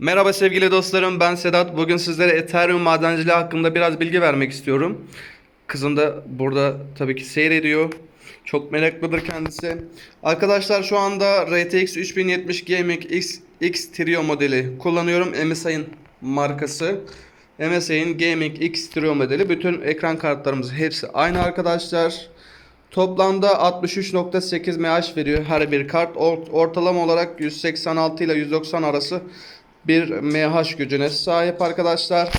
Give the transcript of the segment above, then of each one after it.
Merhaba sevgili dostlarım ben Sedat. Bugün sizlere Ethereum madenciliği hakkında biraz bilgi vermek istiyorum. Kızım da burada tabii ki seyrediyor. Çok meraklıdır kendisi. Arkadaşlar şu anda RTX 3070 Gaming X, X Trio modeli kullanıyorum. MSI'ın markası. MSI'ın Gaming X Trio modeli. Bütün ekran kartlarımız hepsi aynı arkadaşlar. Toplamda 63.8 mAh veriyor her bir kart. Ort- Ortalama olarak 186 ile 190 arası bir mAh gücüne sahip arkadaşlar.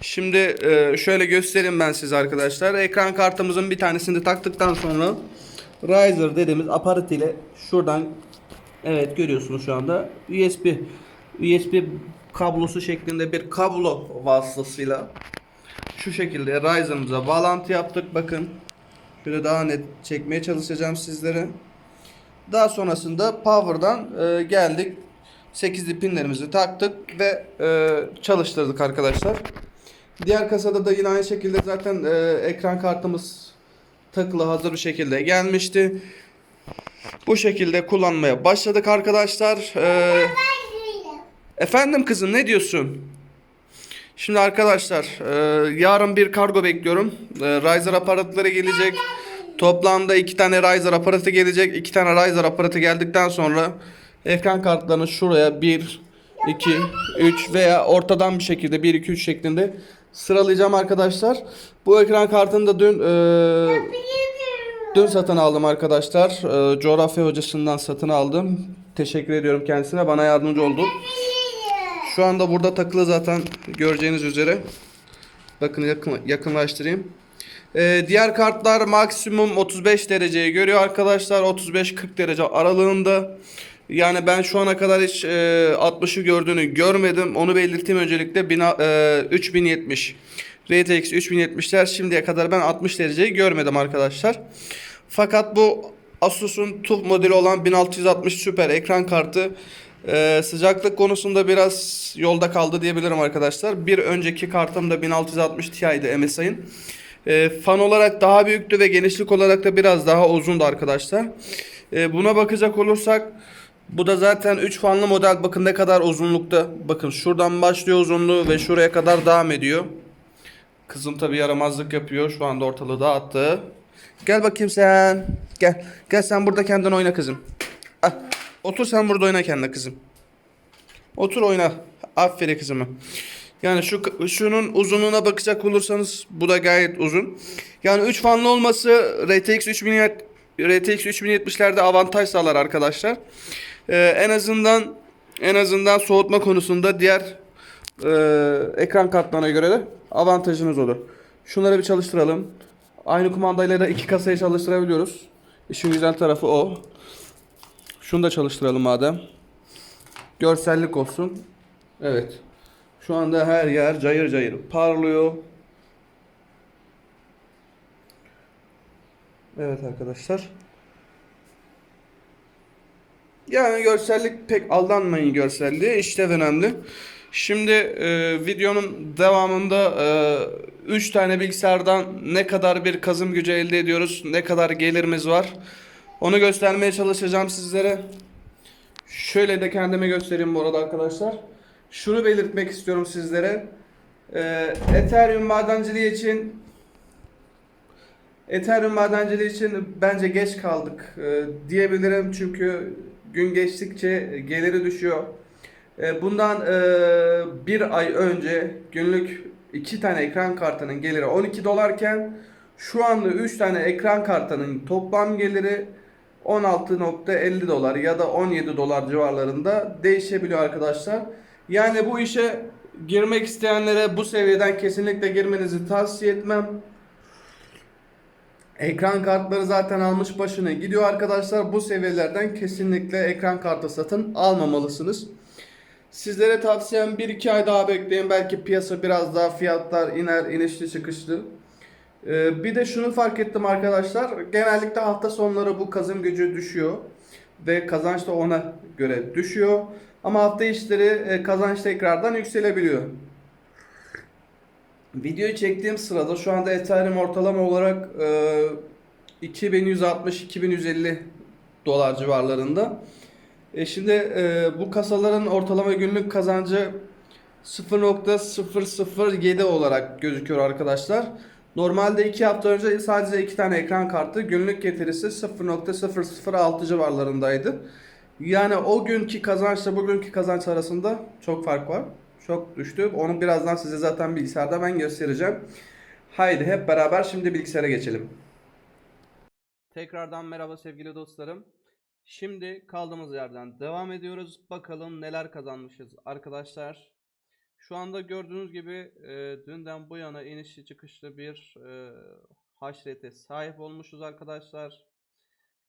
Şimdi e, şöyle göstereyim ben size arkadaşlar. Ekran kartımızın bir tanesini taktıktan sonra Riser dediğimiz aparat ile şuradan evet görüyorsunuz şu anda USB USB kablosu şeklinde bir kablo vasıtasıyla şu şekilde Riser'ımıza bağlantı yaptık. Bakın Şöyle daha net çekmeye çalışacağım sizlere. Daha sonrasında power'dan e, geldik. 8'li pinlerimizi taktık ve e, çalıştırdık arkadaşlar. Diğer kasada da yine aynı şekilde zaten e, ekran kartımız takılı hazır bir şekilde gelmişti. Bu şekilde kullanmaya başladık arkadaşlar. E, efendim kızım ne diyorsun? Şimdi arkadaşlar e, yarın bir kargo bekliyorum. E, Riser aparatları gelecek. Toplamda iki tane Riser aparatı gelecek. İki tane Riser aparatı geldikten sonra ekran kartlarını şuraya 1, 2, 3 veya ortadan bir şekilde 1, 2, 3 şeklinde sıralayacağım arkadaşlar. Bu ekran kartını da dün e, dün satın aldım arkadaşlar. E, coğrafya hocasından satın aldım. Teşekkür ediyorum kendisine. Bana yardımcı oldu. Şu anda burada takılı zaten göreceğiniz üzere. Bakın yakın, yakınlaştırayım. Ee, diğer kartlar maksimum 35 dereceyi görüyor arkadaşlar. 35-40 derece aralığında. Yani ben şu ana kadar hiç e, 60'ı gördüğünü görmedim. Onu belirteyim öncelikle. Bina, e, 3070 RTX 3070'ler şimdiye kadar ben 60 dereceyi görmedim arkadaşlar. Fakat bu Asus'un TUF modeli olan 1660 Super ekran kartı ee, sıcaklık konusunda biraz yolda kaldı diyebilirim arkadaşlar. Bir önceki kartım da 1660 Ti'ydi MSI'ın. Ee, fan olarak daha büyüktü ve genişlik olarak da biraz daha uzundu arkadaşlar. Ee, buna bakacak olursak bu da zaten 3 fanlı model. Bakın ne kadar uzunlukta. Bakın şuradan başlıyor uzunluğu ve şuraya kadar devam ediyor. Kızım tabi yaramazlık yapıyor. Şu anda ortalığı dağıttı. Gel bakayım sen. Gel. Gel sen burada kendin oyna kızım. Ah. Otur sen burada oyna kendine kızım. Otur oyna. Aferin kızıma. Yani şu şunun uzunluğuna bakacak olursanız bu da gayet uzun. Yani 3 fanlı olması RTX 3000 RTX 3070'lerde avantaj sağlar arkadaşlar. Ee, en azından en azından soğutma konusunda diğer e, ekran kartlarına göre de avantajınız olur. Şunları bir çalıştıralım. Aynı kumandayla da iki kasayı çalıştırabiliyoruz. İşin güzel tarafı o. Şunu da çalıştıralım madem. Görsellik olsun. Evet. Şu anda her yer cayır cayır parlıyor. Evet arkadaşlar. Yani görsellik pek aldanmayın görselliğe. İşte önemli. Şimdi e, videonun devamında 3 tane bilgisayardan ne kadar bir kazım gücü elde ediyoruz, ne kadar gelirimiz var. Onu göstermeye çalışacağım sizlere. Şöyle de kendime göstereyim bu arada arkadaşlar. Şunu belirtmek istiyorum sizlere. Ee, Ethereum madenciliği için Ethereum madenciliği için bence geç kaldık ee, diyebilirim çünkü gün geçtikçe geliri düşüyor. Ee, bundan e, bir ay önce günlük iki tane ekran kartının geliri 12 dolarken şu anda 3 tane ekran kartının toplam geliri 16.50 dolar ya da 17 dolar civarlarında değişebiliyor arkadaşlar. Yani bu işe girmek isteyenlere bu seviyeden kesinlikle girmenizi tavsiye etmem. Ekran kartları zaten almış başına gidiyor arkadaşlar. Bu seviyelerden kesinlikle ekran kartı satın almamalısınız. Sizlere tavsiyem 1-2 ay daha bekleyin. Belki piyasa biraz daha fiyatlar iner inişli çıkışlı. Ee, bir de şunu fark ettim arkadaşlar. Genellikle hafta sonları bu kazım gücü düşüyor. Ve kazanç da ona göre düşüyor. Ama hafta içleri e, kazanç tekrardan yükselebiliyor. Videoyu çektiğim sırada şu anda Ethereum ortalama olarak e, 2160-2150 dolar civarlarında. E şimdi e, bu kasaların ortalama günlük kazancı 0.007 olarak gözüküyor arkadaşlar. Normalde 2 hafta önce sadece 2 tane ekran kartı günlük getirisi 0.006 civarlarındaydı. Yani o günkü kazançla bugünkü kazanç arasında çok fark var. Çok düştü. Onu birazdan size zaten bilgisayarda ben göstereceğim. Haydi hep beraber şimdi bilgisayara geçelim. Tekrardan merhaba sevgili dostlarım. Şimdi kaldığımız yerden devam ediyoruz. Bakalım neler kazanmışız arkadaşlar. Şu anda gördüğünüz gibi e, dünden bu yana inişli çıkışlı bir e, haşrete sahip olmuşuz arkadaşlar.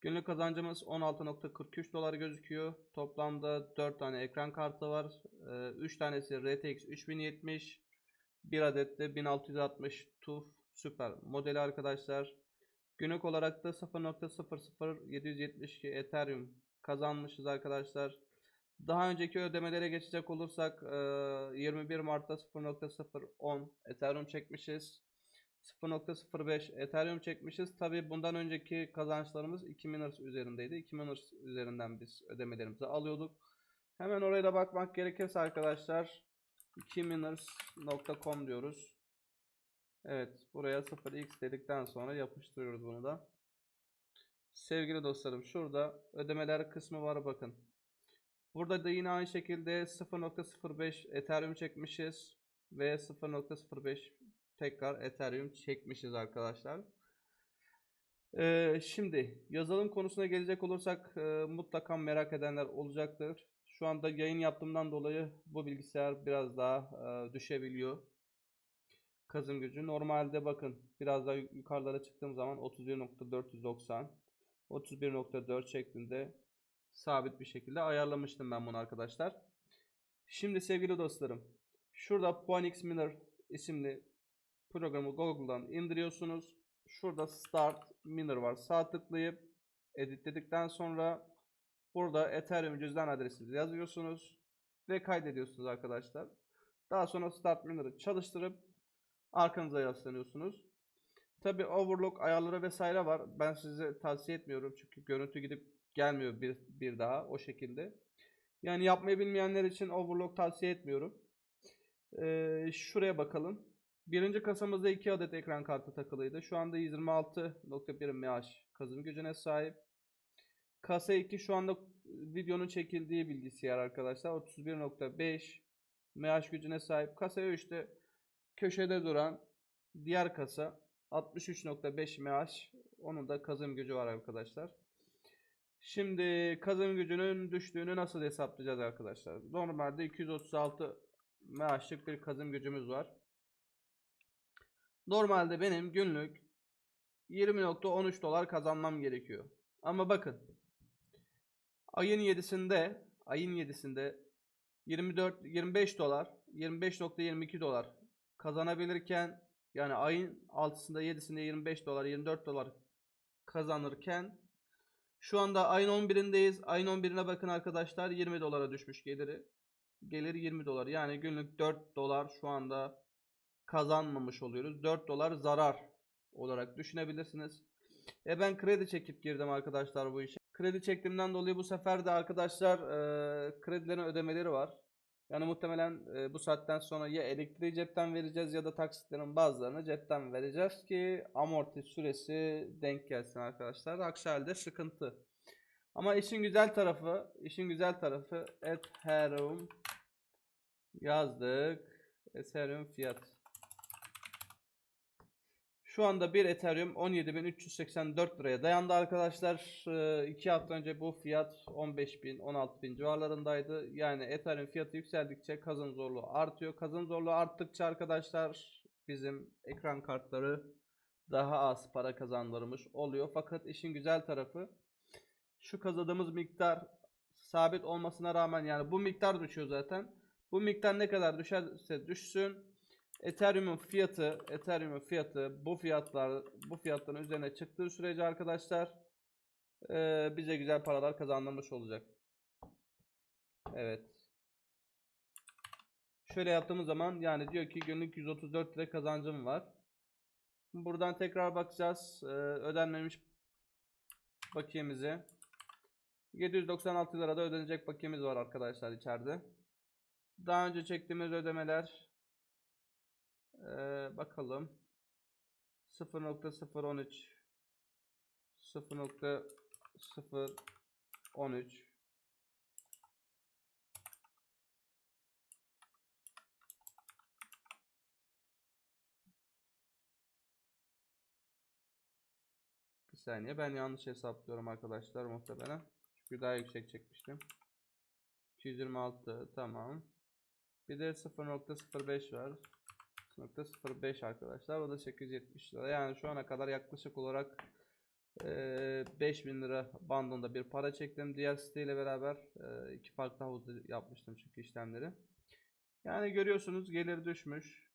Günlük kazancımız 16.43 dolar gözüküyor. Toplamda 4 tane ekran kartı var. 3 tanesi RTX 3070. 1 adet de 1660 TUF Super modeli arkadaşlar. Günlük olarak da 0.00772 Ethereum kazanmışız arkadaşlar. Daha önceki ödemelere geçecek olursak e, 21 Mart'ta 0.010 Ethereum çekmişiz. 0.05 Ethereum çekmişiz. Tabi bundan önceki kazançlarımız 2000 Hz üzerindeydi. 2000 Hz üzerinden biz ödemelerimizi alıyorduk. Hemen oraya da bakmak gerekirse arkadaşlar 2000hz.com diyoruz. Evet buraya 0x dedikten sonra yapıştırıyoruz bunu da. Sevgili dostlarım şurada ödemeler kısmı var bakın. Burada da yine aynı şekilde 0.05 Ethereum çekmişiz ve 0.05 tekrar Ethereum çekmişiz arkadaşlar. Ee, şimdi yazılım konusuna gelecek olursak e, mutlaka merak edenler olacaktır. Şu anda yayın yaptığımdan dolayı bu bilgisayar biraz daha e, düşebiliyor. Kazım gücü. Normalde bakın biraz daha yukarılara çıktığım zaman 31.490 31.4 şeklinde sabit bir şekilde ayarlamıştım ben bunu arkadaşlar. Şimdi sevgili dostlarım şurada Phoenix Miner isimli programı Google'dan indiriyorsunuz. Şurada Start Miner var. Sağ tıklayıp editledikten sonra burada Ethereum cüzdan adresinizi yazıyorsunuz ve kaydediyorsunuz arkadaşlar. Daha sonra Start Miner'ı çalıştırıp arkanıza yaslanıyorsunuz. Tabi overclock ayarları vesaire var. Ben size tavsiye etmiyorum çünkü görüntü gidip gelmiyor bir, bir daha o şekilde. Yani yapmayı bilmeyenler için overclock tavsiye etmiyorum. Ee, şuraya bakalım. Birinci kasamızda 2 adet ekran kartı takılıydı. Şu anda 126.1 mAh kazım gücüne sahip. Kasa 2 şu anda videonun çekildiği bilgisayar arkadaşlar. 31.5 mAh gücüne sahip. Kasa 3'te köşede duran diğer kasa 63.5 mAh. Onun da kazım gücü var arkadaşlar. Şimdi kazım gücünün düştüğünü nasıl hesaplayacağız arkadaşlar? Normalde 236 mAh'lık bir kazım gücümüz var. Normalde benim günlük 20.13 dolar kazanmam gerekiyor. Ama bakın ayın 7'sinde ayın 7'sinde 24 25 dolar 25.22 dolar kazanabilirken yani ayın 6'sında 7'sinde 25 dolar 24 dolar kazanırken şu anda ayın 11'indeyiz. Ayın 11'ine bakın arkadaşlar 20 dolara düşmüş geliri. Gelir 20 dolar. Yani günlük 4 dolar şu anda kazanmamış oluyoruz. 4 dolar zarar olarak düşünebilirsiniz. E ben kredi çekip girdim arkadaşlar bu işe. Kredi çektiğimden dolayı bu sefer de arkadaşlar e, kredilerin ödemeleri var. Yani muhtemelen e, bu saatten sonra ya elektriği cepten vereceğiz ya da taksitlerin bazılarını cepten vereceğiz ki amorti süresi denk gelsin arkadaşlar. Aksi halde sıkıntı. Ama işin güzel tarafı, işin güzel tarafı Ethereum yazdık. Ethereum fiyat. Şu anda bir Ethereum 17.384 liraya dayandı arkadaşlar. 2 hafta önce bu fiyat 15.000 16.000 civarlarındaydı. Yani Ethereum fiyatı yükseldikçe kazanım zorluğu artıyor. Kazanım zorluğu arttıkça arkadaşlar bizim ekran kartları daha az para kazandırmış oluyor. Fakat işin güzel tarafı şu kazandığımız miktar sabit olmasına rağmen yani bu miktar düşüyor zaten. Bu miktar ne kadar düşerse düşsün Ethereum'un fiyatı, Ethereum'un fiyatı bu fiyatlar bu fiyatların üzerine çıktığı sürece arkadaşlar e, bize güzel paralar kazandırmış olacak. Evet. Şöyle yaptığımız zaman yani diyor ki günlük 134 lira kazancım var. Buradan tekrar bakacağız. E, ödenmemiş bakiyemize. 796 lirada ödenecek bakiyemiz var arkadaşlar içeride. Daha önce çektiğimiz ödemeler eee, bakalım 0.013 0.013 Bir saniye ben yanlış hesaplıyorum arkadaşlar muhtemelen. Çünkü daha yüksek çekmiştim. 226 tamam. Bir de 0.05 var. 0.05 arkadaşlar. O da 870 lira. Yani şu ana kadar yaklaşık olarak eee 5000 lira bandında bir para çektim. Diğer siteyle beraber eee, iki farklı havuzda yapmıştım çünkü işlemleri. Yani görüyorsunuz gelir düşmüş.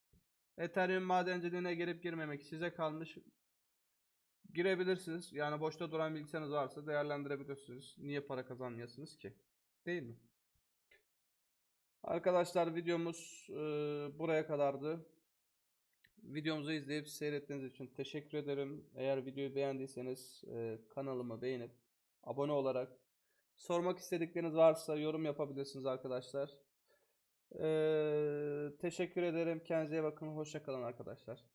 Ethereum madenciliğine girip girmemek size kalmış. Girebilirsiniz. Yani boşta duran bilgisayarınız varsa değerlendirebilirsiniz. Niye para kazanmıyorsunuz ki? Değil mi? Arkadaşlar videomuz e, buraya kadardı. Videomuzu izleyip seyrettiğiniz için teşekkür ederim. Eğer videoyu beğendiyseniz e, kanalımı beğenip abone olarak sormak istedikleriniz varsa yorum yapabilirsiniz arkadaşlar. E, teşekkür ederim. Kendinize bakın. Hoşça kalın arkadaşlar.